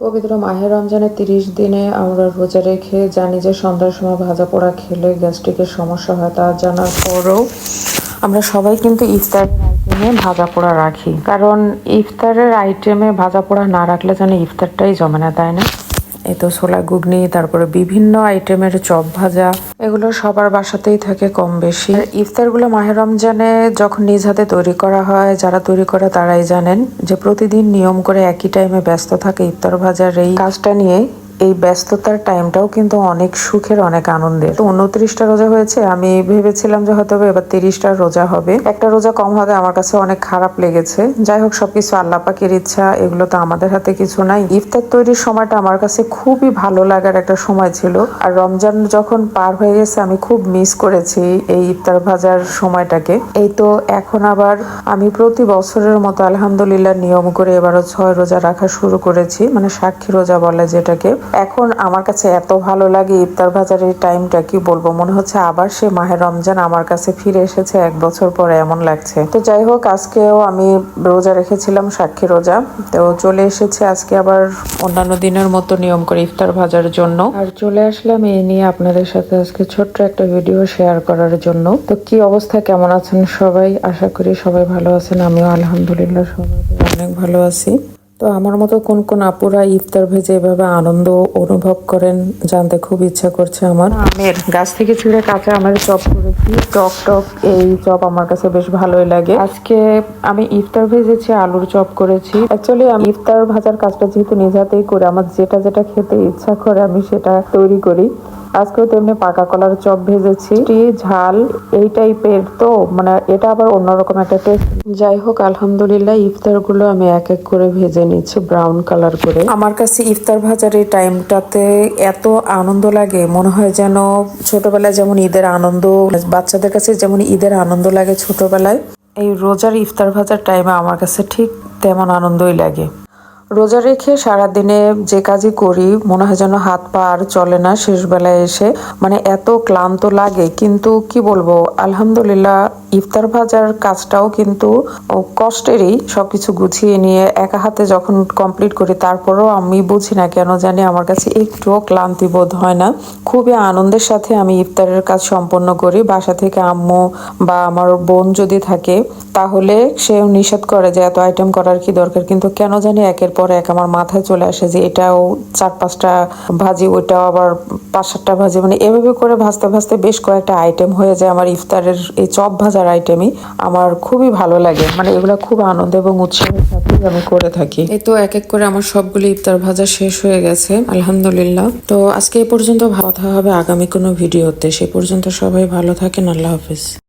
পবিত্র মাহের রমজানের তিরিশ দিনে আমরা রোজা রেখে জানি যে সন্ধ্যার সময় ভাজা পোড়া খেলে গ্যাস্ট্রিকের সমস্যা হয়, তা জানার পরেও আমরা সবাই কিন্তু ইফতারের আইটেমে ভাজা পোড়া রাখি। কারণ ইফতারের আইটেমে ভাজা পোড়া না রাখলে যেন ইফতারটাই জমে না, তাই না? এই তো ছোলা ঘুগনি, তারপরে বিভিন্ন আইটেমের চপ ভাজা, এগুলো সবার বাসাতেই থাকে কম বেশি ইফতারগুলো মাহের রমজানে যখন নিজ হাতে তৈরি করা হয়, যারা তৈরি করে তারাই জানেন যে প্রতিদিন নিয়ম করে একই টাইমে ব্যস্ত থাকে ইফতার ভাজার এই কাজটা নিয়ে। এই ব্যস্ততার টাইমটাও কিন্তু অনেক সুখের, অনেক আনন্দের। তো উনত্রিশটা রোজা হয়েছে, আমি ভেবেছিলাম যে হয়তো এবার তিরিশটা রোজা হবে। একটা রোজা কম হবে আমার কাছে অনেক খারাপ লেগেছে। যাই হোক, সবকিছু আল্লাহ পাকের ইচ্ছা, এগুলো তো আমাদের হাতে কিছু নাই। ইফতার তৈরির সময়টা আমার কাছে খুবই ভালো লাগার একটা সময় ছিল। আর রমজান যখন পার হয়ে গেছে, আমি খুব মিস করেছি এই ইফতার ভাজার সময়টাকে। এই তো এখন আবার আমি প্রতি বছরের মতো আলহামদুলিল্লাহ নিয়ম করে এবারও ছয় রোজা রাখা শুরু করেছি। মানে সাক্ষী রোজা বলে যেটাকে। এখন আমার কাছে এত ভালো লাগে ইফতার বাজারের টাইমটা কি বলব? মনে হচ্ছে আবার সে মাহে রমজান আমার কাছে ফিরে এসেছে এক বছর পরে, এমন লাগছে। তো যাই হোক, আজকেও আমি রোজা রেখেছিলাম, সাক্ষী রোজা। তো চলে এসেছে আজকে আবার অন্যান্য দিনের মতো নিয়ম করে ইফতার ভাজার জন্য। আর চলে আসলাম এই নিয়ে আপনাদের সাথে আজকে ছোট্ট একটা ভিডিও শেয়ার করার জন্য। তো কি অবস্থা? কেমন আছেন সবাই? আশা করি সবাই ভালো আছেন। আমিও আলহামদুলিল্লাহ সবাই অনেক ভালো আছি। তো আমার মতো কোন কোন আপুরা ইফতার ভেজে এভাবে আনন্দ অনুভব করেন জানতে খুব ইচ্ছা করছে আমার। আমের গাছ থেকে ছিঁড়ে কাঁচা আমের চপ করেছি। টক টক, এই চপ আমার কাছে বেশ ভালোই লাগে। আজকে আমি ইফতার ভেজেছি, আলুর চপ করেছি। অ্যাকচুয়ালি আমি ইফতার ভাজার কাজটা যেহেতু নিজ হাতেই করি, আমার যেটা যেটা খেতে ইচ্ছা করে আমি সেটা তৈরি করি। আজকেও তেমনি পাকা কলার চপ ভেজেছি। টি, ঝাল, এই টাইপের তো মানে এটা আবার অন্যরকম একটা টেস্ট যাই হোক, আলহামদুলিল্লাহ ইফতারগুলো আমি এক এক করে ভেজে নিচ্ছি ব্রাউন কালার করে। আমার কাছে ইফতার ভাজার এই টাইমটাতে এত আনন্দ লাগে, মনে হয় যেন ছোটবেলায় যেমন ঈদের আনন্দ, বাচ্চাদের কাছে যেমন ঈদের আনন্দ লাগে ছোটবেলায়, এই রোজার ইফতার ভাজার টাইমে আমার কাছে ঠিক তেমন আনন্দই লাগে। রোজা রেখে সারাদিনে যে কাজই করি, মনে হয় যেন হাত পা আর চলে না শেষ বেলায় এসে। মানে এত ক্লান্ত লাগে, কিন্তু কি বলব? আলহামদুলিল্লাহ, ইফতার ভাজার কাজটাও কিন্তু কষ্টেরই। সবকিছু গুছিয়ে নিয়ে একা হাতে যখন কমপ্লিট করি, তারপরেও আমি বুঝি না কেন জানি আমার কাছে একটুও ক্লান্তি বোধ হয় না। খুবই আনন্দের সাথে আমি ইফতারের কাজ সম্পন্ন করি। বাসা থেকে আম্মু বা আমার বোন যদি থাকে, তাহলে সেও নিষেধ করে যে এত আইটেম করার কি দরকার? কিন্তু কেন জানি একের পর এক আমার মাথায় চলে আসে যে এটাও চার পাঁচটা ভাজি, ওইটাও আবার পাঁচ সাতটা ভাজি। মানে এভাবে করে ভাজতে ভাজতে বেশ কয়েকটা আইটেম হয়ে যায় আমার ইফতারের, এই চপ ভাজার আইটেমই আমার খুবই ভালো লাগে। মানে এগুলো খুব আনন্দ এবং উৎসাহের সাথে আমি করে থাকি। এই তো এক এক করে আমার সবগুলো ইফতার ভাজা শেষ হয়ে গেছে, আলহামদুলিল্লাহ। তো আজকে এই পর্যন্ত কথা হবে আগামী কোনো ভিডিওতে। সে পর্যন্ত সবাই ভালো থাকেন। আল্লাহ হাফিজ।